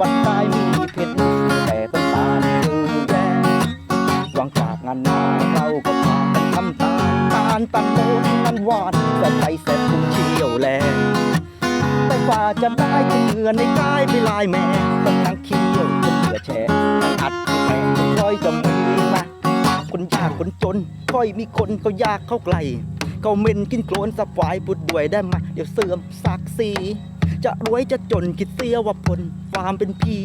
วัดใต้มีเพชรแต่ต้นตาลคือแย่หวังจากงานนาเราก็พากันทำตาลตาลตันโนนตันหวานแต่ใจแสบคุณเชี่ยวแลแต่กว่าจะได้ก็เหงื่อในกายไปลายแม่ต้องนั่งเคี้ยวจนเหลือแฉะอัดแม่ค่อยจะมีนะคนยากคนจน ค่อยมีคนเขายากเข้าไกลเขาเม็นกินโคลนสะฝายปุดด้วยได้มาเดี๋ยวเสื่อมศักดิ์ศรี จะรวยจะจนคิดเสียว่าผลความเป็นพี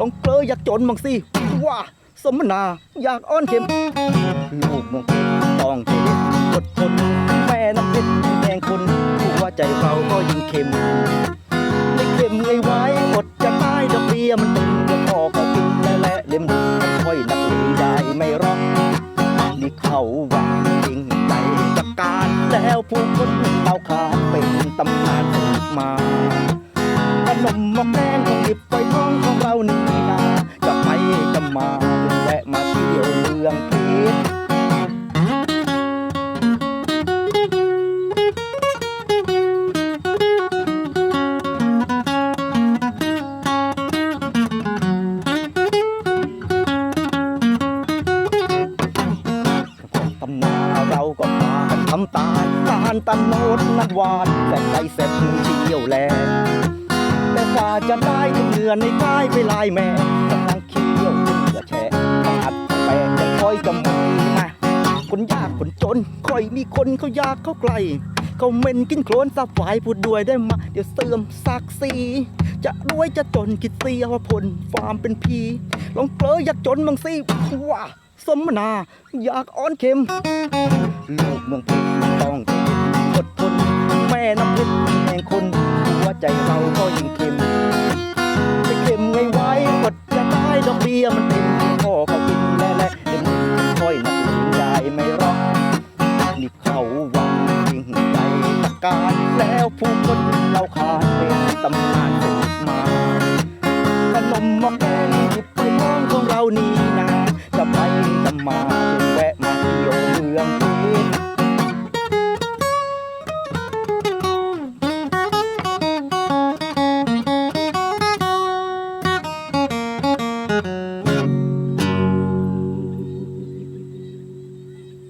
ลองเกลออยากจนบางสิว่าสมนาอยากอ้อนเข็มลูกมืองเพชรต้องใจเด็ดอดทนแม่น้ำเพชรแดงคนหัวใจเราก็ยิ่งเค็มไม่เค็มไงไว้อดจะตายดอกเบียมันตึงก็พอก็กินและและเล่มค่อยนักเลงได้ไม่รองนี่เขาว่าจริงใจกับการแล้วผู้คนเอาขาดเป็นตำนานมา นมหมกแดงของหยิบไปท้องของเรานี่นาจะไปจะมาแวะมาเที่ยวเมืองเพชรตำนาเราก็พากันทำตาลตาลตันโนดนันหวานแต่ใจแสบมือเชี่ยวแลแต่กว่า จะได้ก็เหงื่อในกายไปลายแม่กำลังเคี้ยวจนเหลือแฉะอัดแปะจะคอยกำมือนะคนยากคนจนคอยมีคนเขายากเขาไกลเขาเหม็นกินโคลนสาฝายพูดด้วยได้มาเดี๋ยวเสื่อมศักดิ์ศรีจะรวยจะจนคิดเสียว่าผลความเป็นพีลองเกลออยากจนบางสิว่าสมนา อยากอ้อนเข็มลูกเมืองพชรต้องใจเย็นอดทนแม่น้ำเพช ลียมันกินพ่อก็กินแล่แล่เดี๋ยวมึงค่อยนักได้ไม่รอกนี่เขาวางยิ่งใจญ่ตะการแล้วผู้คนเราขาดเป็นตำนานสืบมาขนมมอกแกงหยิบไปมองของเรานี่นาจะไปจะมา